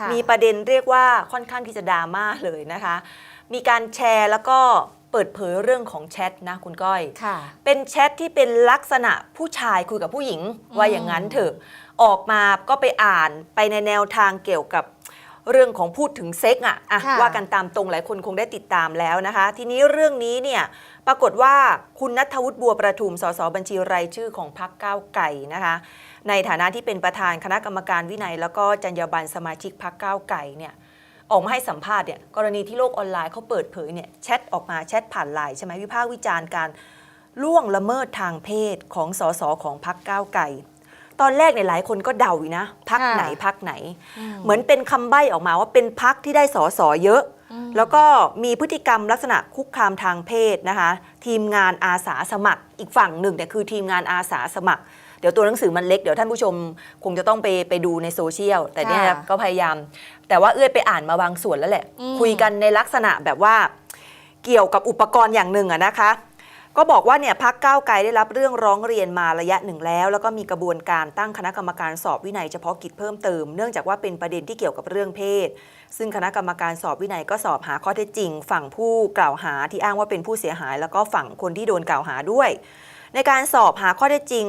ค่ะมีประเด็นเรียกว่าค่อนข้างที่จะดราม่าเลยนะคะ มีการแชร์แล้วก็เปิดเผยเรื่องของแชทนะคุณก้อยค่ะเป็นแชทที่เป็นลักษณะผู้ชายคุยกับผู้หญิงว่าอย่างนั้นเถอะ ออกมาก็ไปอ่านไปในแนวทางเกี่ยวกับเรื่องของพูดถึงเซ็กอะอะค่ะว่ากันตามตรงหลายคนคงได้ติดตามแล้วนะคะ ทีนี้เรื่องนี้เนี่ยปรากฏว่าคุณนัทวุฒิบัวประทุมสสบัญชีรายชื่อของพรรคก้าวไก่นะคะ ในฐานะที่เป็นประธานคณะกรรมการวินัย แล้วก็จรรยาบรรณสมาชิกพรรคก้าวไก่เนี่ยออกมาให้สัมภาษณ์เนี่ยกรณีที่โลกออนไลน์เขาเปิดเผยเนี่ยแชทออกมาแชทผ่านไลน์ใช่ไหมวิพากษ์วิจารณ์การล่วงละเมิดทางเพศของสสของพรรคก้าวไก่ ตอนแรกเนี่ยหลายคนก็เดาอยู่นะพักค่ะไหนพักไหน เหมือนเป็นคำใบ้ออกมาว่าเป็นพักที่ได้สสเยอะ แล้วก็มีพฤติกรรมลักษณะคุกคามทางเพศนะคะ ทีมงานอาสาสมัครอีกฝั่งหนึ่งเนี่ยคือทีมงานอาสาสมัคร เดี๋ยวตัวหนังสือมันเล็กเดี๋ยวท่านผู้ชมคงจะต้องไปไปดูในโซเชียลแต่เนี่ยค่ะก็พยายาม แต่ว่าเอื้อยไปอ่านมาบางส่วนแล้วแหละ อืม คุยกันในลักษณะแบบว่า เกี่ยวกับอุปกรณ์อย่างหนึ่งอะนะคะ ก็บอกว่าเนี่ยพักก้าวไกลได้รับเรื่องร้องเรียนมาระยะหนึ่งแล้ว แล้วก็มีกระบวนการตั้งคณะกรรมการสอบวินัยเฉพาะกิจเพิ่มเติม เนื่องจากว่าเป็นประเด็นที่เกี่ยวกับเรื่องเพศ ซึ่งคณะกรรมการสอบวินัยก็สอบหาข้อเท็จจริง ฝั่งผู้กล่าวหาที่อ้างว่าเป็นผู้เสียหาย แล้วก็ฝั่งคนที่โดนกล่าวหาด้วย ในการสอบหาข้อเท็จจริง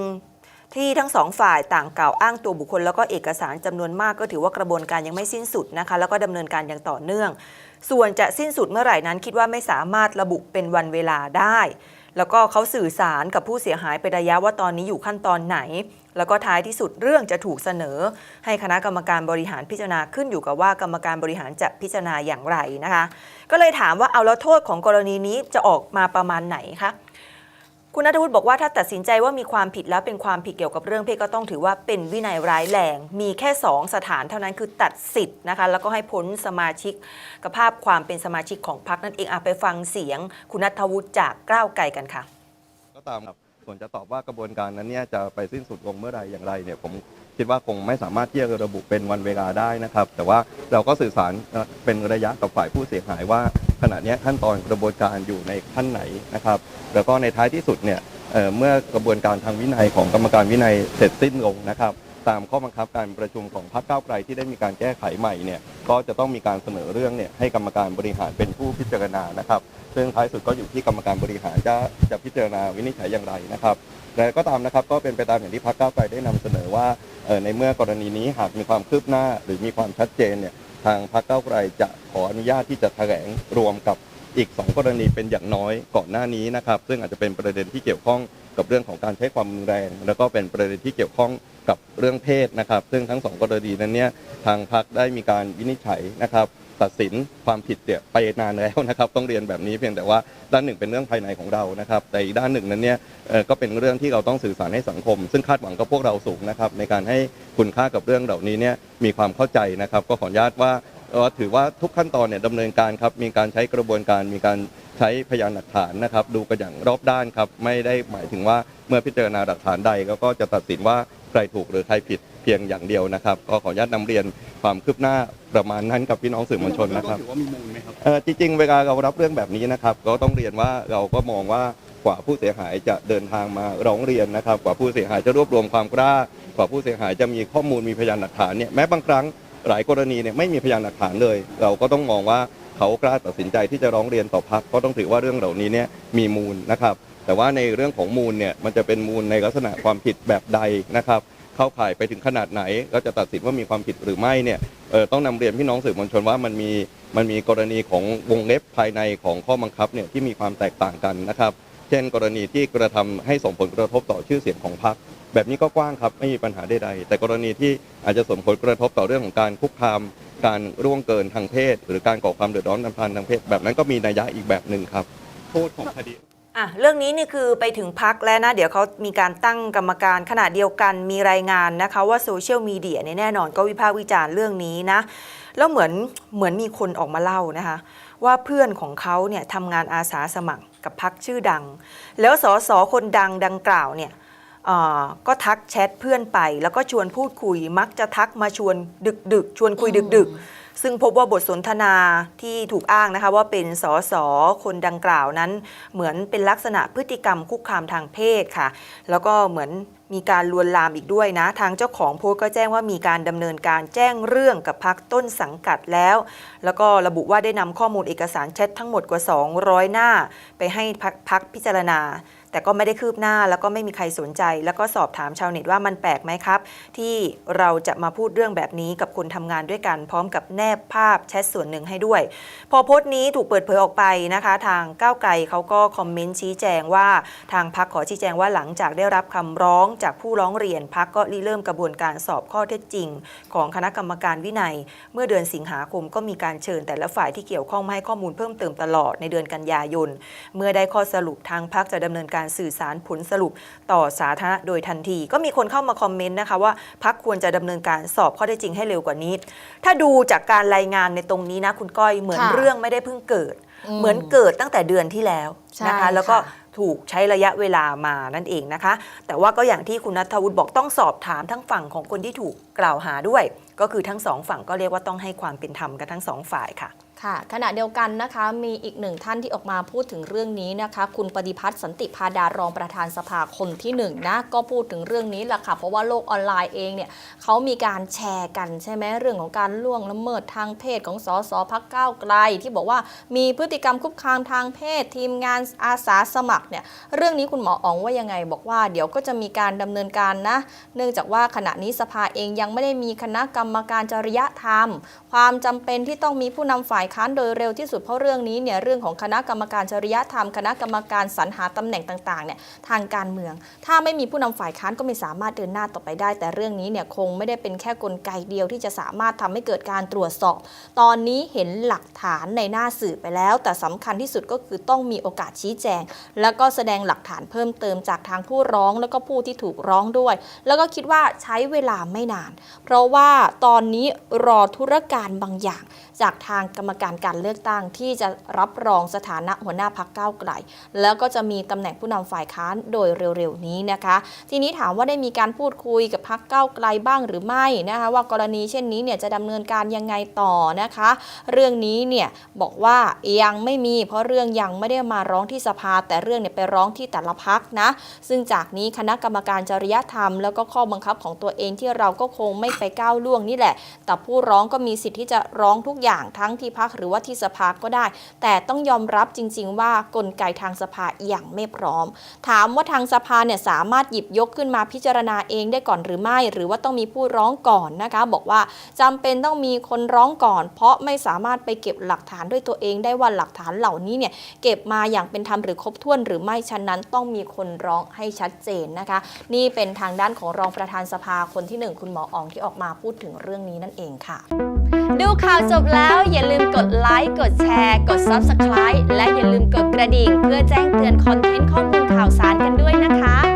ที่ทั้งสองฝ่ายต่างกล่าวอ้างตัวบุคคล แล้วก็เอกสารจำนวนมากก็ถือว่ากระบวนการยังไม่สิ้นสุดนะคะ แล้วก็ดำเนินการอย่างต่อเนื่อง ส่วนจะสิ้นสุดเมื่อไหร่นั้น คิดว่าไม่สามารถระบุเป็นวันเวลาได้ แล้วก็เขาสื่อสารกับผู้เสียหายไประยะว่าตอนนี้อยู่ขั้นตอนไหน แล้วก็ท้ายที่สุดเรื่องจะถูกเสนอ ให้คณะกรรมการบริหารพิจารณาขึ้นอยู่กับว่ากรรมการบริหารจะพิจารณาอย่างไรนะคะ ก็เลยถามว่าเอาแล้วโทษของกรณีนี้จะออกมาประมาณไหนคะ คุณนัทวุฒิบอกว่าถ้าตัดสินใจว่ามีความผิดแล้วเป็นความผิดเกี่ยวกับเรื่องเพศก็ต้องถือว่าเป็นวินัยร้ายแรง มีแค่ 2 สถานเท่านั้นคือตัดสิทธิ์นะคะ แล้วก็ให้พ้นสมาชิกกับภาพความเป็นสมาชิกของพรรคนั่นเองอะไปฟังเสียง คุณนัทวุฒิจากก้าวไกลกันค่ะ ก็ตามครับส่วนจะตอบว่ากระบวนการนั้นเนี่ยจะไปสิ้นสุดลงเมื่อไรอย่างไรเนี่ยผมคิดว่าคงไม่สามารถที่จะระบุเป็นวันเวลาได้นะครับ แต่ว่าเราก็สื่อสารเป็นระยะกับฝ่ายผู้เสียหายว่า ขณะนี้ขั้นตอนกระบวนการอยู่ในขั้นไหนนะครับ แล้วก็ในท้ายที่สุดเนี่ยเเมื่อกระบวนการทางวินัยของกรรมการวินัยเสร็จสิ้นลงนะครับ ตามข้อบังคับการประชุมของพรรคก้าวไกลที่ได้มีการแก้ไขใหม่เนี่ยก็จะต้องมีการเสนอเรื่องเนี่ยให้กรรมการบริหารเป็นผู้พิจารณานะครับซึ่งท้ายสุดก็อยู่ที่กรรมการบริหารจะจะพิจารณาวินิจฉัยอย่างไรนะครับแต่ก็ตามนะครับก็เป็นไปตามอย่างที่พรรคก้าวไกลได้นำเสนอว่าในเมื่อกรณีนี้หากมีความคืบหน้าหรือมีความชัดเจนเนี่ย ทางพรรคก้าวไกลจะขออนุญาตที่จะแถลงรวมกับอีก 2 กรณีเป็นอย่างน้อยก่อนหน้านี้นะครับ ซึ่งอาจจะเป็นประเด็นที่เกี่ยวข้องกับเรื่องของการใช้ความรุนแรง แล้วก็เป็นประเด็นที่เกี่ยวข้องกับเรื่องเพศนะครับ ซึ่งทั้งสองกรณีนั้นเนี่ยทางพรรคได้มีการวินิจฉัยนะครับตัดสินความผิดเนี่ยไปนานแล้วนะครับ ต้องเรียนแบบนี้เพียงแต่ว่าด้านหนึ่งเป็นเรื่องภายในของเรานะครับ แต่อีกด้านหนึ่งนั้นเนี่ยก็เป็นเรื่องที่เราต้องสื่อสารให้สังคม ซึ่งคาดหวังกับพวกเราสูงนะครับในการให้ คุณค่ากับเรื่องเหล่านี้เนี่ยมีความเข้าใจนะครับ ก็ขออนุญาตว่าเอ่อถือว่าทุกขั้นตอนเนี่ยดำเนินการครับมีการใช้กระบวนการมีการใช้พยานหลักฐานนะครับ ดูกันอย่างรอบด้านครับไม่ได้หมายถึงว่าเมื่อพิจารณาหลักฐานใดก็ก็จะตัดสินว่าใครถูกหรือใครผิดเพียงอย่างเดียวนะครับ ก็ขออนุญาตนำเรียนความคืบหน้าประมาณนั้นกับพี่น้องสื่อมวลชนนะครับถือว่ามีมูลไหมครับเอ่อจริงๆเวลาเรารับเรื่องแบบนี้นะครับ ก็ต้องเรียนว่าเราก็มองว่า กว่าผู้เสียหายจะเดินทางมาร้องเรียนนะครับ กว่าผู้เสียหายจะรวบรวมความกล้า กว่าผู้เสียหายจะมีข้อมูลมีพยานหลักฐานเนี่ยแม้บางครั้งหลายกรณีเนี่ยไม่มีพยานหลักฐานเลย เราก็ต้องมองว่าเขากล้าตัดสินใจที่จะร้องเรียนต่อพักก็ต้องถือว่าเรื่องเหล่านี้เนี่ยมีมูลนะครับ แต่ว่าในเรื่องของมูลเนี่ยมันจะเป็นมูลในลักษณะความผิดแบบใดนะครับเข้าข่ายไปถึงขนาดไหน ก็จะตัดสินว่ามีความผิดหรือไม่เนี่ยต้องนำเรียนพี่น้องสื่อมวลชนว่ามันมีมันมีกรณีของวงเล็บภายในของข้อบังคับเนี่ยที่มีความแตกต่างกันนะครับ เช่น กรณีที่กระทำให้ส่งผลกระทบต่อชื่อเสียงของพรรคแบบนี้ก็กว้างครับไม่มีปัญหาใดๆแต่กรณีที่อาจจะส่งผลกระทบต่อเรื่องของการคุกคาม การร่วงเกินทางเพศ หรือการก่อความเดือดร้อนทางพันทางเพศ แบบนั้นก็มีนัยยะอีกแบบหนึ่งครับ โทษของคดีอะเรื่องนี้นี่คือไปถึงพักแล้วนะ เดี๋ยวเขามีการตั้งกรรมการขณะเดียวกันมีรายงานนะคะ ว่าโซเชียลมีเดียเนี่ยแน่นอนก็วิพากษ์วิจารณ์เรื่องนี้นะ แล้วเหมือนเหมือนมีคนออกมาเล่านะคะ ว่าเพื่อนของเขาเนี่ยทำงานอาสาสมัคร กับพักชื่อดัง แล้วสสคนดังดังกล่าวเนี่ยเอ่อก็ทักแชทเพื่อนไปแล้วก็ชวนพูดคุยมักจะทักมาชวนดึกดึกๆชวนคุยดึกดึกๆซึ่งพบว่าบทสนทนาที่ถูกอ้างนะคะว่าเป็นสสคนดังกล่าวนั้น เหมือนเป็นลักษณะพฤติกรรมคุกคามทางเพศค่ะ แล้วก็เหมือน มีการลวนลามอีกด้วยนะ ทางเจ้าของโพสต์ก็แจ้งว่ามีการดำเนินการแจ้งเรื่องกับพักต้นสังกัดแล้ว แล้วก็ระบุว่าได้นำข้อมูลเอกสารแชททั้งหมดกว่า 200 หน้า ไปให้พักพักพิจารณา แต่ก็ไม่ได้คืบหน้าแล้วก็ไม่มีใครสนใจ แล้วก็สอบถามชาวเน็ตว่ามันแปลกไหมครับ ที่เราจะมาพูดเรื่องแบบนี้กับคนทำงานด้วยกันพร้อมกับแนบภาพแชทส่วนหนึ่งให้ด้วย พอโพสต์นี้ถูกเปิดเผยออกไปนะคะ ทางก้าวไกลเขาก็คอมเมนต์ชี้แจงว่าทางพักขอชี้แจงว่าหลังจากได้รับคำร้องจากผู้ร้องเรียนพักก็ริเริ่มกระบวนการสอบข้อเท็จจริง ของคณะกรรมการวินัย เมื่อเดือนสิงหาคมก็มีการเชิญแต่ละฝ่ายที่เกี่ยวข้องมาให้ข้อมูลเพิ่มเติมตลอดในเดือนกันยายน เมื่อได้ข้อสรุปทางพักจะดำเนินการสื่อสารผลสรุปต่อสาธารณะโดยทันที ก็มีคนเข้ามาคอมเมนต์นะคะว่าพักควรจะดำเนินการสอบข้อเท็จจริงให้เร็วกว่านี้ ถ้าดูจากการรายงานในตรงนี้นะคุณก้อยเหมือนค่ะเรื่องไม่ได้เพิ่งเกิดอืม เหมือนเกิดตั้งแต่เดือนที่แล้วใช่นะคะแล้วก็ค่ะถูกใช้ระยะเวลามานั่นเองนะคะ แต่ว่าก็อย่างที่คุณนัทวุฒิบอกต้องสอบถามทั้งฝั่งของคนที่ถูกกล่าวหาด้วย ก็คือทั้งสองฝั่งก็เรียกว่าต้องให้ความเป็นธรรมกันทั้งสองฝ่ายค่ะ ค่ะขณะเดียวกันนะคะมีอีกหนึ่งท่านที่ออกมาพูดถึงเรื่องนี้นะคะ คุณปฏิพัฒน์สันติพาดารองประธานสภาคนที่หนึ่งนะก็พูดถึงเรื่องนี้แหละค่ะเพราะว่าโลกออนไลน์เองเนี่ยเขามีการแชร์กันใช่ไหมเรื่องของการล่วงละเมิดทางเพศของสสพักก้าวไกล ที่บอกว่ามีพฤติกรรมคุกคามทางเพศ ทีมงานอาสาสมัครเนี่ยเรื่องนี้คุณหมออ๋องว่ายังไง บอกว่าเดี๋ยวก็จะมีการดำเนินการนะ เนื่องจากว่าขณะนี้สภาเองยังไม่ได้มีคณะกรรมการจริยธรรม ความจำเป็นที่ต้องมีผู้นำฝ่ายค้านโดยเร็วที่สุดเพราะเรื่องนี้เนี่ยเรื่องของคณะกรรมการจริยธรรม คณะกรรมการสรรหาตำแหน่งต่างๆเนี่ยทางการเมือง ถ้าไม่มีผู้นำฝ่ายค้านก็ไม่สามารถเดินหน้าต่อไปได้ แต่เรื่องนี้เนี่ยคงไม่ได้เป็นแค่กลไกเดียวที่จะสามารถทำให้เกิดการตรวจสอบ ตอนนี้เห็นหลักฐานในหน้าสื่อไปแล้ว แต่สำคัญที่สุดก็คือต้องมีโอกาสชี้แจง แล้วก็แสดงหลักฐานเพิ่มเติมจากทางผู้ร้องแล้วก็ผู้ที่ถูกร้องด้วย แล้วก็คิดว่าใช้เวลาไม่นาน เพราะว่าตอนนี้รอธุรการบางอย่างจากทางกรรมการการเลือกตั้งที่จะรับรองสถานะหัวหน้าพักก้าวไกล แล้วก็จะมีตำแหน่งผู้นำฝ่ายค้านโดยเร็วๆนี้นะคะ ทีนี้ถามว่าได้มีการพูดคุยกับพักก้าวไกลบ้างหรือไม่นะคะว่ากรณีเช่นนี้เนี่ยจะดำเนินการยังไงต่อนะคะ เรื่องนี้เนี่ยบอกว่ายังไม่มี เพราะเรื่องยังไม่ได้มาร้องที่สภาแต่เรื่องเนี่ยไปร้องที่แต่ละพักนะ ซึ่งจากนี้คณะกรรมการจริยธรรม แล้วก็ข้อบังคับของตัวเองที่เราก็คงไม่ไปก้าวล่วงนี่แหละ แต่ผู้ร้องก็มีสิทธิ์ที่จะร้องทุกอย่างทั้งที่พักหรือว่าที่สภาก็ได้ แต่ต้องยอมรับจริง ๆ ว่ากลไกทางสภาอย่างไม่พร้อม ถามว่าทางสภาเนี่ยสามารถหยิบยกขึ้นมาพิจารณาเองได้ก่อนหรือไม่ หรือว่าต้องมีผู้ร้องก่อนนะคะ บอกว่าจำเป็นต้องมีคนร้องก่อน เพราะไม่สามารถไปเก็บหลักฐานด้วยตัวเองได้ว่าหลักฐานเหล่านี้เนี่ยเก็บมาอย่างเป็นธรรมหรือครบถ้วน หรือไม่ฉะนั้นต้องมีคนร้องให้ชัดเจนนะคะ นี่เป็นทางด้านของรองประธานสภาคนที่หนึ่งคุณหมออองที่ออกมาพูดถึงเรื่องนี้นั่นเองค่ะ ดูข่าวจบแล้วอย่าลืมกดไลค์กดแชร์ กด Subscribe และอย่าลืมกดกระดิ่ง เพื่อแจ้งเตือนคอนเทนต์ข้อมูลข่าวสารกันด้วยนะคะ